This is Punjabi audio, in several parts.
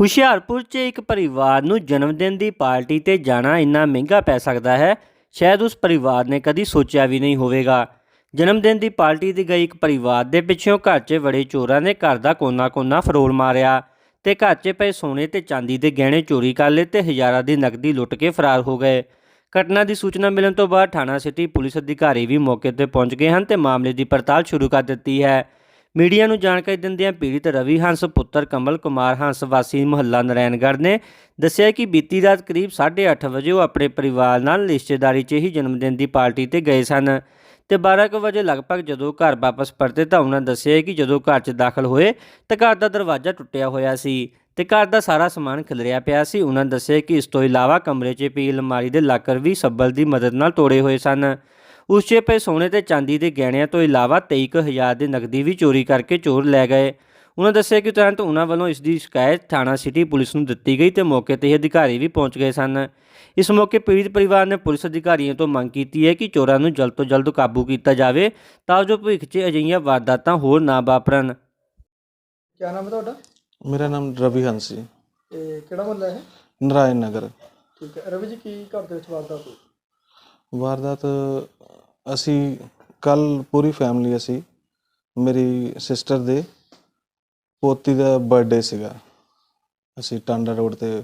ਹੁਸ਼ਿਆਰਪੁਰ 'ਚ ਇੱਕ ਪਰਿਵਾਰ ਨੂੰ ਜਨਮ ਦਿਨ ਦੀ ਪਾਰਟੀ ਤੇ ਜਾਣਾ ਇੰਨਾ ਮਹਿੰਗਾ ਪੈ ਸਕਦਾ ਹੈ, ਸ਼ਾਇਦ ਉਸ ਪਰਿਵਾਰ ਨੇ ਕਦੀ ਸੋਚਿਆ ਵੀ ਨਹੀਂ ਹੋਵੇਗਾ। ਜਨਮ ਦਿਨ ਦੀ ਪਾਰਟੀ ਤੇ ਗਈ ਇੱਕ ਪਰਿਵਾਰ ਦੇ ਪਿੱਛੋਂ ਘਰ 'ਚ ਵੜੇ ਚੋਰਾਂ ਨੇ ਘਰ ਦਾ ਕੋਨਾ-ਕੋਨਾ ਫਰੋਲ ਮਾਰਿਆ ਤੇ ਘਰ 'ਚ ਪਏ ਸੋਨੇ ਤੇ ਚਾਂਦੀ ਦੇ ਗਹਿਣੇ ਚੋਰੀ ਕਰ ਲਏ ਤੇ ਹਜ਼ਾਰਾਂ ਦੀ ਨਕਦੀ ਲੁੱਟ ਕੇ ਫਰਾਰ ਹੋ ਗਏ। ਘਟਨਾ ਦੀ ਸੂਚਨਾ ਮਿਲਣ ਤੋਂ ਬਾਅਦ ਥਾਣਾ ਸਿਟੀ ਪੁਲਿਸ ਅਧਿਕਾਰੀ ਵੀ ਮੌਕੇ ਤੇ ਪਹੁੰਚ ਗਏ ਹਨ ਤੇ ਮਾਮਲੇ ਦੀ ਪੜਤਾਲ ਸ਼ੁਰੂ ਕਰ ਦਿੱਤੀ ਹੈ। ਮੀਡੀਆ ਨੂੰ ਜਾਣਕਾਰੀ ਦਿੰਦਿਆਂ ਪੀੜਿਤ ਰਵੀ ਹੰਸ, ਪੁੱਤਰ ਕਮਲ ਕੁਮਾਰ ਹੰਸ, ਵਾਸੀ ਮੁਹੱਲਾ ਨਾਰਾਇਣਗੜ੍ਹ ਨੇ ਦੱਸਿਆ ਕਿ ਬੀਤੀ ਰਾਤ ਕਰੀਬ 8:30 ਵਜੇ ਉਹ ਆਪਣੇ ਪਰਿਵਾਰ ਨਾਲ ਰਿਸ਼ਤੇਦਾਰੀ 'ਚ ਹੀ ਜਨਮ ਦਿਨ ਦੀ ਪਾਰਟੀ ਤੇ ਗਏ ਸਨ ਤੇ 12 ਵਜੇ ਲਗਭਗ ਜਦੋਂ ਘਰ ਵਾਪਸ ਪਰਤੇ ਤਾਂ ਉਹਨਾਂ ਦੱਸਿਆ ਕਿ ਜਦੋਂ ਘਰ 'ਚ ਦਾਖਲ ਹੋਏ ਤਾਂ ਘਰ ਦਾ ਦਰਵਾਜ਼ਾ ਟੁੱਟਿਆ ਹੋਇਆ ਸੀ ਤੇ ਘਰ ਦਾ ਸਾਰਾ ਸਮਾਨ ਖਿਲਰਿਆ ਪਿਆ ਸੀ। ਉਹਨਾਂ ਦੱਸਿਆ ਕਿ ਇਸ ਤੋਂ ਇਲਾਵਾ ਕਮਰੇ 'ਚ ਪਈ ਅਲਮਾਰੀ ਦੇ ਲਾਕਰ ਵੀ ਸੱਬਲ ਦੀ ਮਦਦ ਨਾਲ ਤੋੜੇ ਹੋਏ ਸਨ। ਉਸ 'ਚ ਪਏ ਸੋਨੇ ਤੇ ਚਾਂਦੀ ਦੇ ਗਹਿਣਿਆਂ ਤੋਂ ਇਲਾਵਾ 23000 ਦੀ ਨਕਦੀ ਵੀ ਚੋਰੀ ਕਰਕੇ ਚੋਰ ਲੈ ਗਏ। ਉਹਨਾਂ ਦੱਸਿਆ ਕਿ ਤੁਰੰਤ ਉਹਨਾਂ ਵੱਲੋਂ ਇਸ ਦੀ ਸ਼ਿਕਾਇਤ ਥਾਣਾ ਸਿਟੀ ਪੁਲਿਸ ਨੂੰ ਦਿੱਤੀ ਗਈ ਤੇ ਮੌਕੇ ਤੇ ਹੀ ਅਧਿਕਾਰੀ ਵੀ ਪਹੁੰਚ ਗਏ ਸਨ। ਇਸ ਮੌਕੇ ਪੀੜਿਤ ਪਰਿਵਾਰ ਨੇ ਪੁਲਿਸ ਅਧਿਕਾਰੀਆਂ ਤੋਂ ਮੰਗ ਕੀਤੀ ਹੈ ਕਿ ਚੋਰਾਂ ਨੂੰ ਜਲਦ ਤੋਂ ਜਲਦ ਕਾਬੂ ਕੀਤਾ ਜਾਵੇ ਤਾਂ ਜੋ ਭਵਿੱਖ 'ਚ ਅਜਿਹੀਆਂ ਵਾਰਦਾਤਾਂ ਹੋਰ ਨਾ ਵਾਪਰਨ। ਕਿਆ ਨਾਮ ਹੈ ਤੁਹਾਡਾ? ਮੇਰਾ ਨਾਮ ਰਵੀ ਹੰਸ ਜੀ। ਤੇ ਕਿਹੜਾ ਮਹੱਲਾ ਹੈ? ਨਰਾਇਣ ਨਗਰ। ਠੀਕ ਹੈ। ਰਵੀ ਜੀ ਕੀ ਘਰ ਦੇ ਵਿੱਚ ਵਾਰਦਾਤ ਹੋਈ? ਵਾਰਦਾਤ, ਅਸੀਂ ਕੱਲ੍ਹ ਪੂਰੀ ਫੈਮਿਲੀ ਅਸੀਂ, ਮੇਰੀ ਸਿਸਟਰ ਦੇ ਪੋਤੀ ਦਾ ਬਰਥਡੇ ਸੀਗਾ। ਅਸੀਂ ਟਾਂਡਾ ਰੋਡ ਤੇ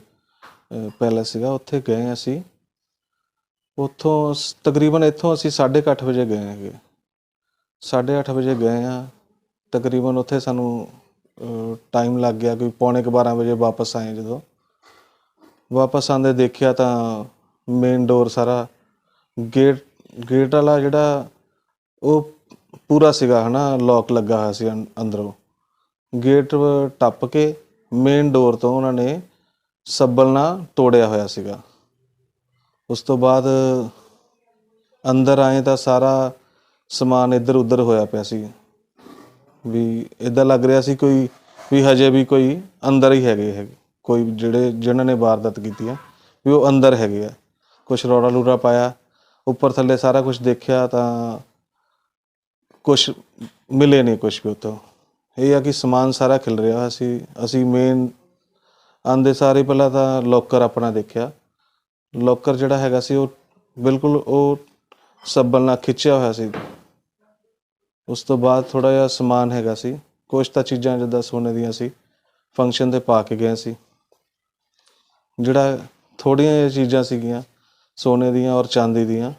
ਪੈਲਸ ਸੀਗਾ। ਉੱਥੇ ਗਏ ਅਸੀਂ। ਉੱਥੋਂ ਸ- ਤਕਰੀਬਨ ਇੱਥੋਂ ਅਸੀਂ 8:30 ਵਜੇ ਗਏ ਹੈਗੇ। 8:30 ਵਜੇ ਗਏ ਆ ਤਕਰੀਬਨ ਉੱਥੇ ਸਾਨੂੰ ਟਾਈਮ ਲੱਗ ਗਿਆ ਕੋਈ ਪੌਣੇ ਕੁ 12 ਵਜੇ ਵਾਪਸ ਆਏ ਜਦੋਂ। ਵਾਪਸ ਆਂਦੇ ਦੇਖਿਆ ਤਾਂ ਮੇਨ ਡੋਰ ਸਾਰਾ ਗੇਟ ਗੇਟ ਵਾਲਾ ਜਿਹੜਾ ਉਹ ਪੂਰਾ ਸੀਗਾ ਹਨਾ ਲੌਕ ਲੱਗਾ ਹੋਇਆ ਸੀ ਅੰ- ਅੰਦਰੋਂ। ਗੇਟ ਟੱਪ ਕੇ ਮੇਨ ਡੋਰ ਤੋਂ ਉਹਨਾਂ ਨੇ ਸੱਬਲ ਨਾਲ ਤੋੜਿਆ ਹੋਇਆ ਸੀਗਾ। ਉਸ ਤੋਂ ਬਾਅਦ ਅੰਦਰ ਆਏ ਤਾਂ ਸਾਰਾ ਸਮਾਨ ਇੱਧਰ ਉੱਧਰ ਹੋਇਆ ਪਿਆ ਸੀ। ਵੀ ਇਦਾਂ ਲੱਗ ਰਿਹਾ ਸੀ ਕੋਈ, ਵੀ ਹਜੇ ਵੀ ਕੋਈ ਅੰਦਰ ਹੀ ਹੈਗੇ ਹੈਗੇ। ਕੋਈ ਜਿਹੜੇ ਜਿਨ੍ਹਾਂ ਨੇ ਵਾਰਦਾਤ ਕੀਤੀ ਆ, ਵੀ ਉਹ ਅੰਦਰ ਹੈਗੇ ਆ। ਕੁਛ ਰੌਲਾ ਲੂਰਾ ਪਾਇਆ। ਉੱਪਰ ਥੱਲੇ ਸਾਰਾ ਕੁਝ ਦੇਖਿਆ ਤਾਂ ਕੁਝ ਮਿਲੇ ਨਹੀਂ ਕੁਝ ਵੀ ਉੱਥੋਂ ਇਹ ਆ ਕਿ ਸਮਾਨ ਸਾਰਾ ਖਿਲ ਰਿਹਾ ਹੋਇਆ ਸੀ। ਅਸੀਂ ਮੇਨ ਆਂਦੇ ਸਾਰੇ ਪਹਿਲਾਂ ਤਾਂ ਲੋਕਰ ਆਪਣਾ ਦੇਖਿਆ। ਲੋਕਰ ਜਿਹੜਾ ਹੈਗਾ ਸੀ ਉਹ ਬਿਲਕੁਲ ਉਹ ਸੱਬਲ ਨਾਲ ਖਿੱਚਿਆ ਹੋਇਆ ਸੀ। ਉਸ ਤੋਂ ਬਾਅਦ ਥੋੜਾ ਜਿਹਾ ਸਮਾਨ ਹੈਗਾ ਸੀ। ਕੁਝ ਤਾਂ ਚੀਜ਼ਾਂ ਜਿੱਦਾਂ ਸੋਨੇ ਦੀਆਂ ਸੀ। ਫੰਕਸ਼ਨ ਤੇ ਪਾ ਕੇ ਗਏ ਸੀ। ਜਿਹੜਾ ਥੋੜੀਆਂ ਜਿਹੀਆਂ ਚੀਜ਼ਾਂ ਸੀਗੀਆਂ। ਸੋਨੇ ਦੀਆਂ ਔਰ ਚਾਂਦੀ ਦੀਆਂ।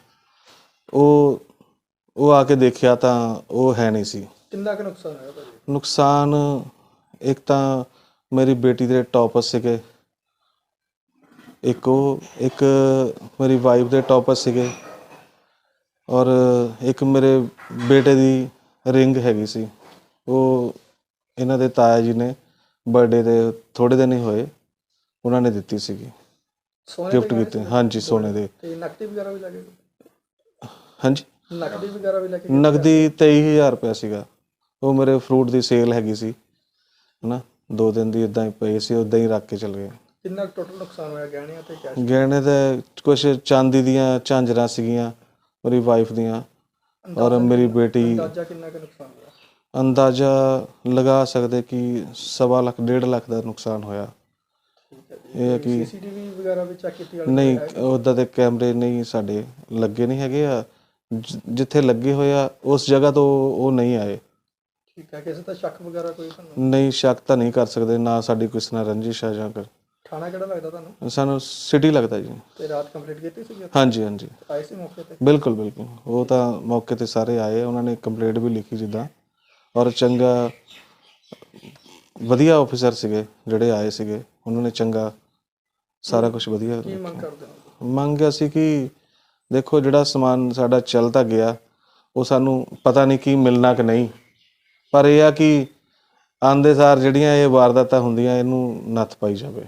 ਉਹ ਉਹ ਆ ਕੇ ਦੇਖਿਆ ਤਾਂ ਉਹ ਹੈ ਨਹੀਂ ਸੀ। ਕਿੰਨਾ ਕੁ ਨੁਕਸਾਨ ਹੋਇਆ ਭਾਜੀ? ਨੁਕਸਾਨ ਇੱਕ ਤਾਂ ਮੇਰੀ ਬੇਟੀ ਦੇ ਟੌਪਸ ਸੀਗੇ। ਇੱਕ ਉਹ ਇੱਕ ਮੇਰੀ ਵਾਈਫ ਦੇ ਟੌਪਸ ਸੀਗੇ। ਔਰ ਇੱਕ ਮੇਰੇ ਬੇਟੇ ਦੀ ਰਿੰਗ ਹੈਗੀ ਸੀ। ਉਹ ਇਹਨਾਂ ਦੇ ਤਾਇਆ ਜੀ ਨੇ ਬਰਥਡੇ ਦੇ ਥੋੜੇ ਦਿਨ ਹੀ ਹੋਏ। ਉਹਨਾਂ ਨੇ ਦਿੱਤੀ ਸੀਗੀ। ਸੋਨੇ ਦੇ ਗਿਫਟ ਕੀਤੇ? ਹਾਂਜੀ ਸੋਨੇ ਦੇ। ਤੇ ਨਕਦੀ ਵਗੈਰਾ ਵੀ ਲੱਗੇ ਹਾਂਜੀ। ਨਕਦੀ ਵਗੈਰਾ ਵੀ ਲੱਗੇ ਨਗਦੀ 23000 ਰੁਪਇਆ ਸੀਗਾ। ਉਹ ਮੇਰੇ ਫਰੂਟ ਦੀ ਸੇਲ ਹੈਗੀ ਸੀ। ਹਨਾ ਦੋ ਦਿਨ ਦੀ ਇਦਾਂ ਹੀ ਪਈ ਸੀ ਉਦਾਂ ਹੀ ਰੱਖ ਕੇ ਚਲ ਗਏ। ਕਿੰਨਾ ਟੋਟਲ ਨੁਕਸਾਨ ਹੋਇਆ ਗਹਿਣਿਆਂ ਤੇ ਕੈਸ਼ ਗਹਿਣੇ ਤੇ ਕੁਝ ਚਾਂਦੀ ਦੀਆਂ ਝਾਂਜਰਾਂ ਸੀਗੀਆਂ ਮੇਰੀ ਵਾਈਫ ਦੀਆਂ। ਔਰ ਮੇਰੀ ਬੇਟੀ। ਅੰਦਾਜ਼ਾ ਕਿੰਨਾ ਕੁ ਨੁਕਸਾਨ ਹੋਇਆ? ਅੰਦਾਜ਼ਾ ਲਗਾ ਸਕਦੇ ਕਿ ਸਵਾ ਲੱਖ ਡੇਢ ਲੱਖ ਦਾ ਨੁਕਸਾਨ ਹੋਇਆ। ਇਹ ਹੈ ਕਿ ਸੀਸੀਟੀਵੀ ਵਗੈਰਾ ਵੀ ਚੈੱਕ ਕੀਤੀ ਵਾਲੀ ਨਹੀਂ ਉਹਦਾ ਦੇ ਕੈਮਰੇ ਨਹੀਂ ਸਾਡੇ ਲੱਗੇ ਨਹੀਂ ਹੈਗੇ ਆ। ਜ- ਜਿੱਥੇ ਲੱਗੇ ਹੋਏ ਆ ਉਸ ਜਗ੍ਹਾ ਤੋਂ ਉਹ ਨਹੀਂ ਆਏ। ਠੀਕ ਹੈ ਕਿਸੇ ਦਾ ਸ਼ੱਕ ਵਗੈਰਾ ਕੋਈ ਤੁਹਾਨੂੰ? ਨਹੀਂ ਸ਼ੱਕ ਤਾਂ ਨਹੀਂ ਕਰ ਸਕਦੇ ਨਾ ਸਾਡੀ ਕਿਸੇ ਨਾਲ ਰੰਜਿਸ਼ ਹੈ ਜਾਂ ਕਰ ਥਾਣਾ ਕਿਹੜਾ ਲੱਗਦਾ ਤੁਹਾਨੂੰ? ਸਾਨੂੰ ਸਿਟੀ ਲੱਗਦਾ ਜੀ। ਤੇ ਰਾਤ ਕੰਪਲੀਟ ਕੀਤੀ ਸੀ ਹਾਂਜੀ ਹਾਂਜੀ। ਆਏ ਸੀ ਮੌਕੇ ਤੇ? ਬਿਲਕੁਲ ਬਿਲਕੁਲ। ਉਹ ਤਾਂ ਮੌਕੇ ਤੇ ਸਾਰੇ ਆਏ ਉਹਨਾਂ ਨੇ ਕੰਪਲੇਂਟ ਵੀ ਲਿਖੀ ਜਿੱਦਾਂ। ਔਰ ਚੰਗਾ ਵਧੀਆ ਆਫੀਸਰ ਸੀਗੇ ਜਿਹੜੇ ਆਏ ਸੀਗੇ ਉਹਨਾਂ ਨੇ ਚੰਗਾ ਸਾਰਾ ਕੁਝ ਵਧੀਆ ਕੀ ਮੰਗ ਕਰਦੇ ਹੋ? ਮੰਗਿਆ ਸੀ ਕਿ ਦੇਖੋ ਜਿਹੜਾ ਸਮਾਨ ਸਾਡਾ ਚੱਲਦਾ ਗਿਆ ਉਹ ਸਾਨੂੰ ਪਤਾ ਨਹੀਂ ਕੀ ਮਿਲਣਾ ਕਿ ਨਹੀਂ। ਪਰ ਇਹ ਆ ਕਿ ਆਂਦੇ ਸਾਰ ਜਿਹੜੀਆਂ ਇਹ ਵਾਰਦਾਤਾਂ ਹੁੰਦੀਆਂ ਇਹਨੂੰ ਨੱਥ ਪਾਈ ਜਾਵੇ।